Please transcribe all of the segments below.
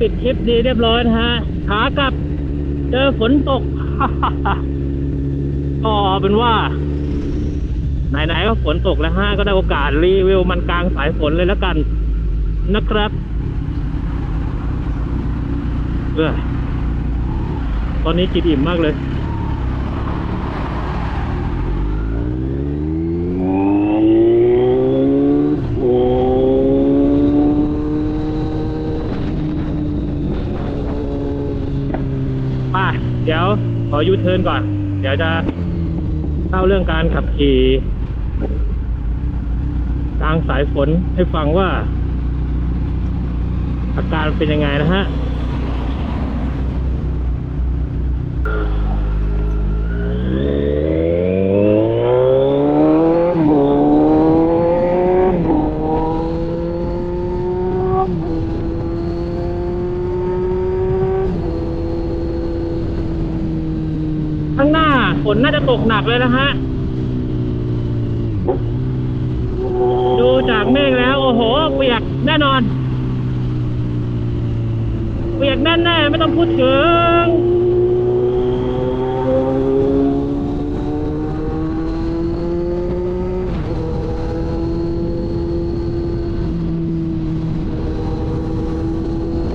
ปิดคลิปดีเรียบร้อยนะฮะขากลับเจอฝนตก ก็เอาเป็นว่า ไหนๆก็ฝนตกแล้วฮะก็ได้โอกาสรีวิวมันกลางสายฝนเลยแล้วกันนะครับเออตอนนี้กินอิ่มมากเลย มาเดี๋ยวข อยูเทิร์นก่อน เดี๋ยวจะเล่าเรื่องการขับขี่กลางสายฝนให้ฟังว่า อาการเป็นยังไงนะฮะ ข้างหน้าฝนน่า จะตกหนักเลยนะฮะ ดูจากเมฆแล้ว โอ้โห เปียกแน่นอน เปียกแน่ๆไม่ต้องพูดถึง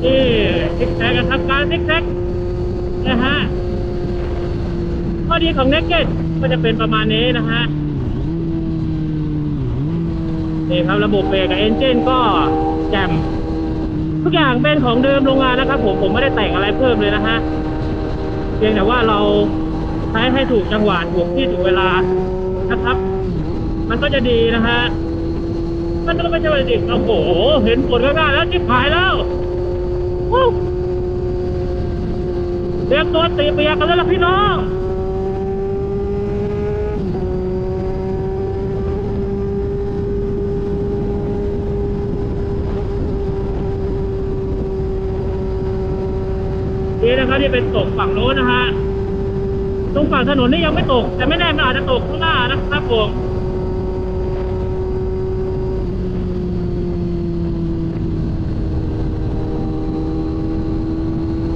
นี่ซิกแซกกันทำการซิกแซกนะฮะ ดีของ Naked ก็ตก็จะเป็นประมาณนี้นะฮะนี่ครับระบบเบรกกับเอนจินก็แจ่มทุกอย่างเป็นของเดิมโรงงานนะครับ ผมผมไม่ได้แต่งอะไรเพิ่มเลยนะฮะเพียงแต่ว่าเราใช้ให้ถูกจังหวะถูกที่ถูกเวลานะครับ มันก็จะดีนะฮะมันก็ไม่ใช่ว่าดิโอ้โหเห็นผลข้างหน้าแล้วจิบหายแล้วเตรียมตัวตีเปียกกันแล้วล่ะพี่น้อง นี่นะครับที่เป็นตกฝั่งโน้นนะฮะตรงฝั่งถนนนี่ยังไม่ตก แต่ไม่แน่มันอาจจะตกข้างหน้านะครับผม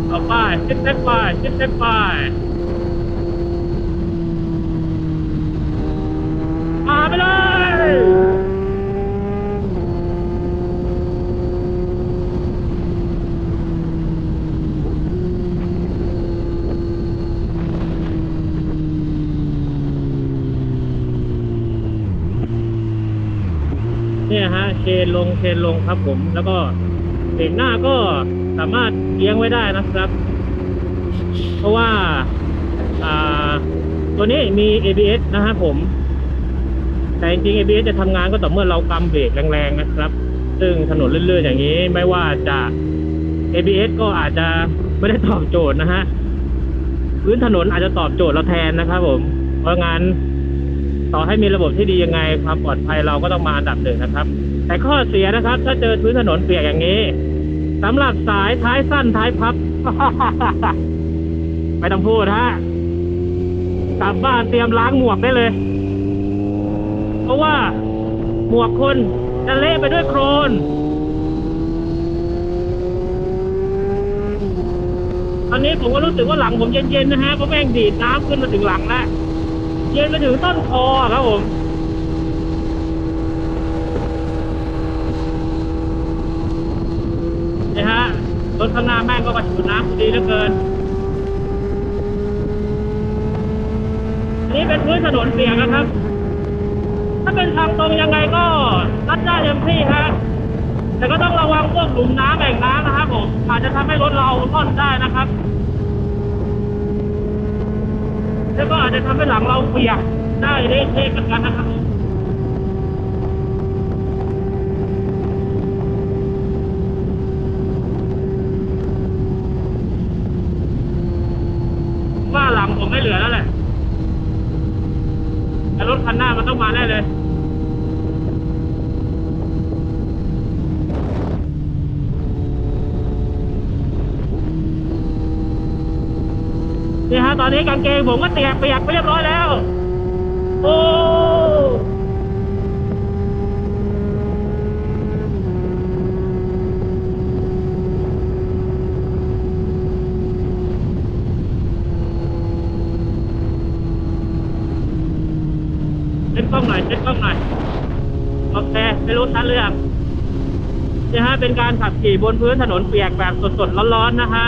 เอาไปชิดเซ็กไปชิดเซ็กไปมาไปเลยฮะเช นลงเชนลงครับผม แล้วก็เบรกหน้าก็สามารถเลี้ยงไว้ได้นะครับ เพราะว่าตัวนี้มี ABS นะฮะผม แต่จริงๆ ABS จะทำงานก็ต่อเมื่อเรากำเบรกแรงๆนะครับ ซึ่งถนนเลื่อนๆอย่างนี้ไม่ว่าจะ ABS ก็อาจจะไม่ได้ตอบโจทย์นะฮะพื้นถนนอาจจะตอบโจทย์เราแทนนะครับผม เพราะงั้นต่อให้มีระบบที่ดียังไง ความปลอดภัยเราก็ต้องมาอันดับหนึ่งนะครับ แต่ข้อเสียนะครับ ถ้าเจอพื้นถนนเปียกอย่างนี้สำหรับสายท้ายสั้นท้ายพับ ไม่ต้องพูดฮะกลับบ้านเตรียมล้างหมวกได้เลย เพราะว่าหมวกคนจะเละไปด้วยโครนตอนนี้ผมก็รู้สึกว่าหลังผมเย็นๆนะฮะเพราะแม่งดีดน้ำขึ้นมาถึงหลังแล้วเย็นไปถึงต้นคอครับผม นี่ฮะ รถข้างหน้าแม่งก็กระชูดน้ำดีเหลือเกิน อันนี้เป็นพื้น ถนนเปียกนะครับ ถ้าเป็นทางตรงยังไงก็รัดได้เต็มที่ฮะแต่ก็ต้องระวังพวกหลุมน้ำแบ่งน้ำนะครับผมอาจจะทำให้รถเราล่อนได้นะครับ แล้วก็อาจจะทำให้หลังเราเปียกได้เละเทะกันกันนะครับ กางเกงผมก็เตียกเปียกไปเรียบร้อยแล้ว โอ้เช็ดกล้องหน่อยเช็ดกล้องหน่อยโอเคไม่รู้ชัดเรื่ฮะเป็นการขับขี่บนพื้นถนนเปียกแบบสดๆร้อนๆนะฮะ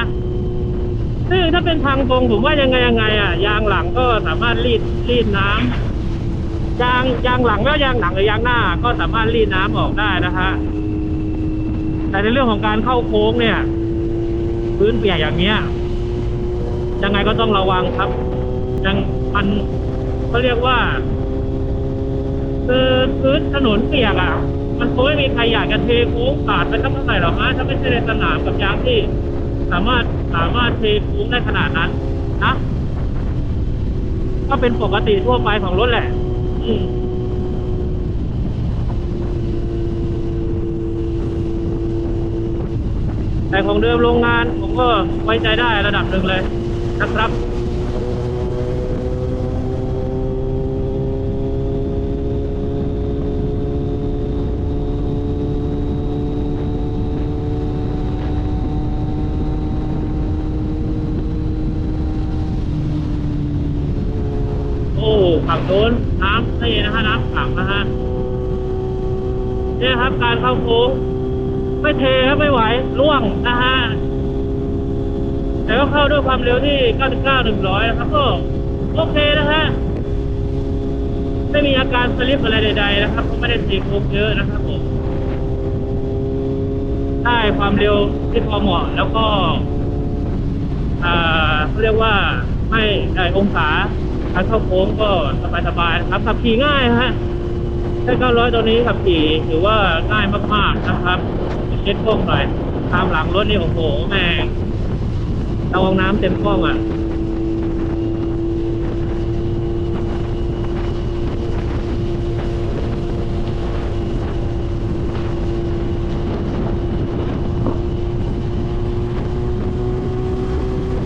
ซึ่งถ้าเป็นทางตรงผมว่ายังไงยังไงอะยางหลังก็สามารถรีดรีดน้ำยางยางหลังแล้วยางหลังหรือยางหน้า ก็สามารถรีดน้ำออกได้นะฮะแต่ในเรื่องของการเข้าโค้งเนี่ย พื้นเปียกอย่างเนี้ยยังไงก็ต้องระวังครับ ยังมันเขาเรียกว่าคือพื้นถนนเปียกอะ มันคงไม่มีใครอยากจะเทโค้งปาดไปสักเท่าไหร่หรอกนะถ้าไม่ใช่ในสนามกับยางที่ สามารถ สามารถเทโค้งได้ขนาดนั้นนะก็เป็นปกติทั่วไปของรถแหละ อืมแต่ของเดิมโรงงานผมก็ไว้ใจได้ระดับหนึ่งเลยนะครับ โอ้ ฝั่งโน้นน้ำนี่นะฮะน้ำขังนะฮะเนี่ยครับการเข้าโค้งไม่เทครับไม่ไหวล่วงนะฮะแต่ก็เข้าด้วยความเร็วที่ 99 100 นะครับก็โอเคนะฮะไม่มีอาการสลิปอะไรใด ๆ นะครับเพราะไม่ได้ตีโค้งเยอะนะครับผมได้ความเร็วที่พอเหมาะแล้วก็อ่าเขาเรียกว่าไม่ได้องศา การเข้าโค้งก็สบายๆนะครับขับขี่ง่ายฮะแค่900ตัวนี้ขับขี่ถือว่าง่ายมากๆนะครับเช็ดกล้องหน่อยตามหลังรถนี่โอ้โหแม่งระวังน้ำเต็มกล้องอะ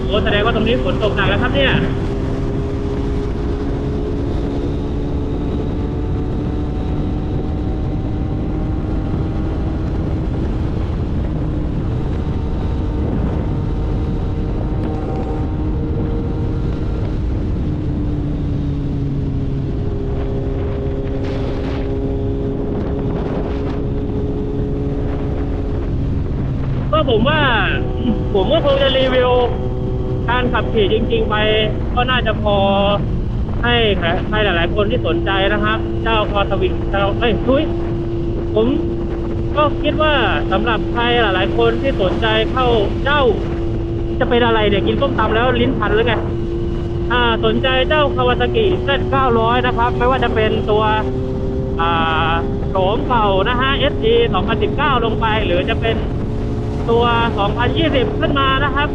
โอ้แสดงว่าตรงนี้ฝนตกหนักแล้วครับเนี่ย ผมว่า ผมก็คงจะรีวิว การขับขี่จริง ๆ ไป ก็น่าจะพอให้ใครหลาย ๆ คนที่สนใจนะครับ เจ้าคอทวินเจ้าเอ้ยทุยผมก็คิดว่าสำหรับใครหลาย ๆ คนที่สนใจเข้าเจ้า จะเป็นอะไรเนี่ยกินส้มตำแล้วลิ้นพันหรือไงอ่าสนใจเจ้าคาวาซากิ Z900 นะครับ ไม่ว่าจะเป็นตัวอ่าโฉมเก่านะฮะ SG 2019 ลงไป หรือจะเป็น ตัว 2020 ขึ้นมานะครับ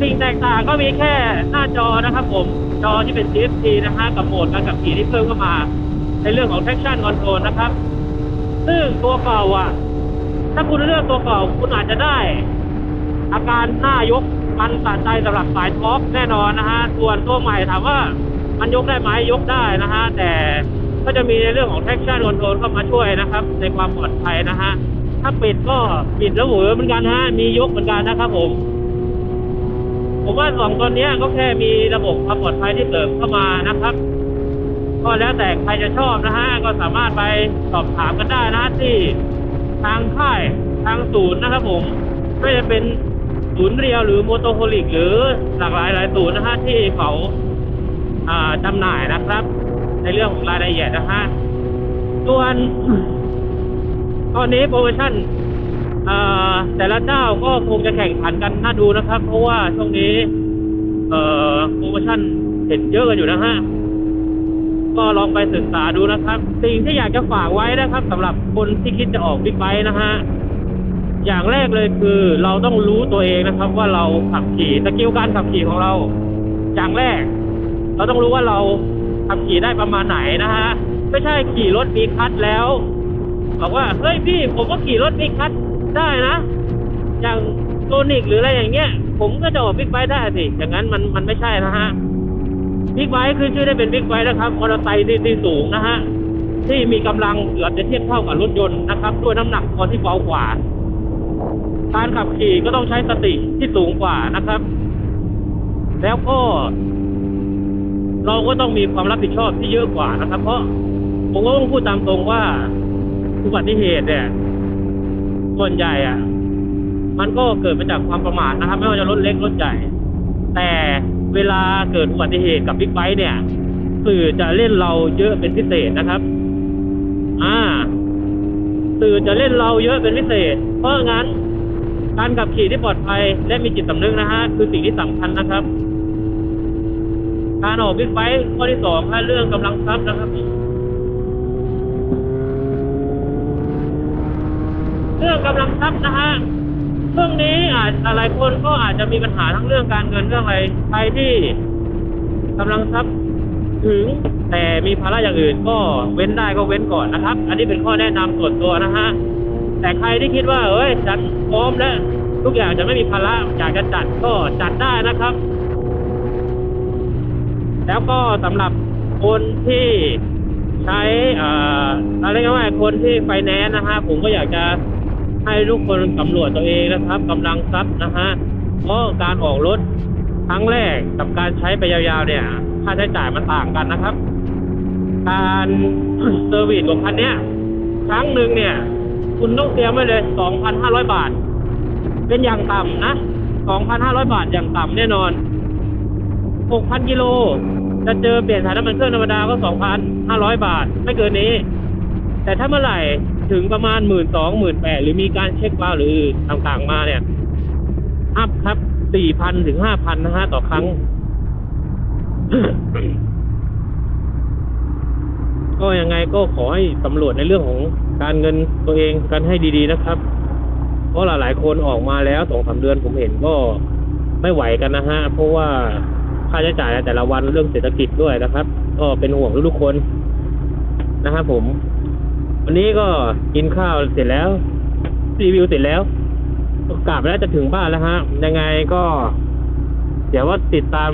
สิ่งแตกต่างก็มีแค่หน้าจอนะครับผม จอที่เป็น CFT นะฮะกับโหมดการขับขี่ที่เพิ่มเข้ามา ในเรื่องของ traction control นะครับ ซึ่งตัวเก่าอะ ถ้าคุณเลือกตัวเก่าคุณอาจจะได้ อาการหน้ายกมันสะใจสำหรับสายท็อปแน่นอนนะฮะ ส่วนตัวใหม่ถามว่ามันยกได้ไหมยกได้นะฮะ แต่ก็จะมีในเรื่องของ traction control เข้ามาช่วยนะครับ ในความปลอดภัยนะฮะ ถ้าปิดก็ปิดแล้วหวเหมือนกันฮะ มียกเหมือนกันนะครับผม ผมว่าสองตัวนี้ก็แค่มีระบบความปลอดภัยที่เสริมเข้ามานะครับ ก็แล้วแต่ใครจะชอบนะฮะ ก็สามารถไปสอบถามกันได้นะที่ทางค่ายทางศูนย์นะครับผมไม่ว่าจะเป็นศูนย์เรียวหรือโมโตโฮลิก หรือหลากหลายหลายศูนย์นะฮะที่เขาอ่าจำหน่ายนะครับ ในเรื่องของรายละเอียดนะฮะส่วน ตอนนี้โปรโมชั่นแต่ละเจ้าก็คงจะแข่งขันกันน่าดูนะครับ เพราะว่าช่วงนี้โปรโมชั่นเห็นเยอะกันอยู่นะฮะก็ลองไปศึกษาดูนะครับ สิ่งที่อยากจะฝากไว้นะครับสำหรับคนที่คิดจะออกบิ๊กไบค์นะฮะอย่างแรกเลยคือเราต้องรู้ตัวเองนะครับ ว่าเราขับขี่สกิลการขับขี่ของเรา อย่างแรก เราต้องรู้ว่าเราขับขี่ได้ประมาณไหนนะฮะไม่ใช่ขี่รถมีคัดแล้ว บอกว่าเฮ้ยพี่ผมก็ขี่รถบิ๊กคัทได้นะ อย่างโซนิกหรืออะไรอย่างเงี้ย ผมก็จะออกบิ๊กไบค์ได้สิอย่างนั้นมันมันไม่ใช่นะฮะบิ๊กไบค์คือชื่อได้เป็นบิ๊กไบค์นะครับมอเตอร์ไซค์ที่สูงนะฮะที่มีกำลังเกือบจะเทียบเท่ากับรถยนต์นะครับ ด้วยน้ำหนักพอที่เบากว่าการขับขี่ก็ต้องใช้สติที่สูงกว่านะครับ แล้วก็ เราก็ต้องมีความรับผิดชอบที่เยอะกว่านะครับ เพราะผมก็ต้องพูดตามตรงว่า อุบัติเหตุเนี่ย ส่วนใหญ่อะมันก็เกิดมาจากความประมาทนะครับ ไม่ว่าจะรถเล็กรถใหญ่ แต่เวลาเกิดอุบัติเหตุกับบิ๊กไบค์เนี่ย สื่อจะเล่นเราเยอะเป็นพิเศษนะครับ อ่า สื่อจะเล่นเราเยอะเป็นพิเศษ เพราะงั้น การขับขี่ที่ปลอดภัยและมีจิตสำนึกนะฮะคือสิ่งที่สำคัญนะครับ การออกบิ๊กไบค์ข้อที่สองคือเรื่องกำลังทรัพย์นะครับ เรื่องกำลังทรัพย์นะฮะช่วงนี้อาจหลายคนก็อาจจะมีปัญหาทั้งเรื่องการเงินเรื่องอะไรใครที่กำลังทรัพย์ถึงแต่มีภาระอย่างอื่นก็เว้นได้ก็เว้นก่อนนะครับ อันนี้เป็นข้อแนะนำส่วนตัวนะฮะแต่ใครที่คิดว่าเอ้ยจัดพร้อมแล้วทุกอย่างจะไม่มีภาระอยากจะจัดก็จัดได้นะครับ แล้วก็สำหรับคนที่ใช้อ่ออะไรก็ว่าคนที่ไฟแนนซ์นะฮะผมก็อยากจะ ให้ทุกคนสำรวจตัวเองนะครับกำลังทรัพย์นะฮะเพราะการออกรถครั้งแรกกับการใช้ไปยาวๆเนี่ย ค่าใช้จ่ายมันต่างกันนะครับ การเซอร์วิสของคันเนี้ยครั้งหนึ่งเนี่ย คุณต้องเตรียมไว้เลย2,500 บาท เป็นอย่างต่ำนะ 2,500 บาทอย่างต่ำแน่นอน 6,000 กิโล จะเจอเปลี่ยนถ่ายน้ำมันเครื่องธรรมดาก็ 2,500 บาท ไม่เกินนี้ แต่ถ้าเมื่อไหร่ ถึงประมาณ1 2 0 0 0 1 8 0 0หรือมีการเช็ควาล์วหรือต่างๆมาเนี่ยอัพครับ4,000ถึง5,000นะฮะต่อครั้ง ก็ยังไงก็ขอให้สำรวจในเรื่องของการเงินตัวเองกันให้ดีๆนะครับ เพราะหลายๆคนออกมาแล้วสองสามเดือนผมเห็นก็ไม่ไหวกันนะฮะ เพราะว่าค่าใช้จ่ายในแต่ละวันเรื่องเศรษฐกิจด้วยนะครับ ก็เป็นห่วงทุกๆคนนะครับผม วันนี้ก็กินข้าวเสร็จแล้ว รีวิวเสร็จแล้วกลับแล้วจะถึงบ้านแล้วฮะ ยังไงก็ เดี๋ยวว่าติดตาม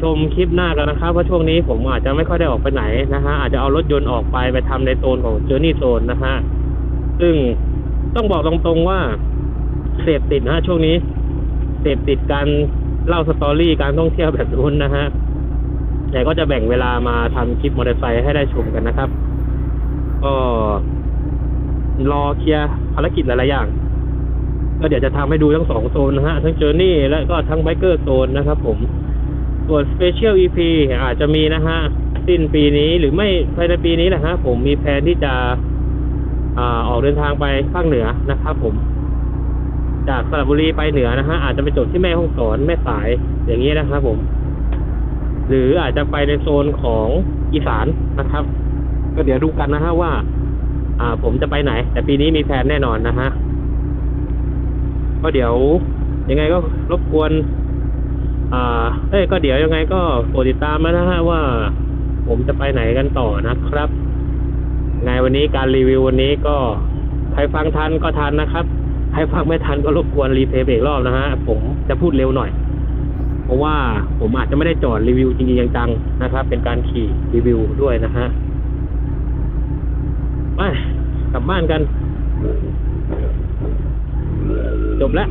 ชมคลิปหน้ากันนะครับเพราะช่วงนี้ผมอาจจะไม่ค่อยได้ออกไปไหนนะฮะ อาจจะเอารถยนต์ออกไปไปทำในโซนของเจอร์นี่โซนนะฮะ ซึ่งต้องบอกตรงๆว่า เสพติดนะฮะช่วงนี้ เสพติดการเล่าสตอรี่การท่องเที่ยวแบบนู้นนะฮะแต่ก็จะแบ่งเวลามาทำคลิปมอเตอร์ไซค์ให้ได้ชมกันนะครับ ก็ รอเคลียร์ภารกิจหลายๆอย่างก็เดี๋ยวจะทำให้ดูทั้งสองโซนนะฮะ ทั้งเจอร์นี่และก็ทั้งไบเกอร์โซนนะครับผมส่วน Special EP อาจจะมีนะฮะ สิ้นปีนี้หรือไม่ภายในปีนี้แหละฮะ ผมมีแผนที่จะอ่าออกเดินทางไปภาคเหนือนะครับผม จากสระบุรีไปเหนือนะฮะ อาจจะไปจบที่แม่ฮ่องสอนแม่สายอย่างนี้นะครับผม หรืออาจจะไปในโซนของอีสานนะครับ ก็เดี๋ยวดูกันนะฮะว่า อ่า ผมจะไปไหน แต่ปีนี้มีแผนแน่นอนนะฮะก็เดี๋ยว ยังไงก็รบกวน อ่าเอ้ยก็เดี๋ยวยังไงก็โปรดติดตามมานะฮะว่า ผมจะไปไหนกันต่อนะครับไงวันนี้การรีวิววันนี้ก็ใครฟังทันก็ทันนะครับใครฟังไม่ทันก็รบกวนรีเพย์เบรกรอบนะฮะผมจะพูดเร็วหน่อย เพราะว่าผมอาจจะไม่ได้จอดรีวิวจริงๆจังๆนะครับ เป็นการขี่รีวิวด้วยนะฮะไป ลับบ้านกัน จบแล้ว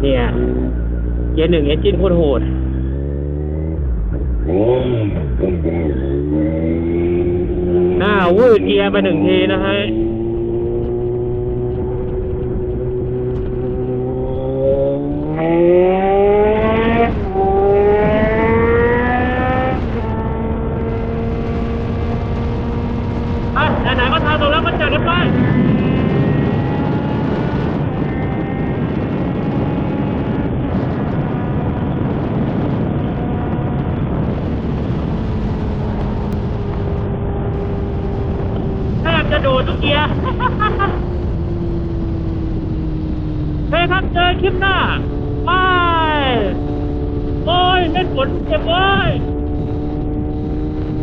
เนี่ยเกียร์หนึ่งเอนจินโคตรโหดหน้าวืดเกียร์ไปหนึ่งทีนะฮะ ไหนๆก็ทางตรงแล้วก็จัดกันไป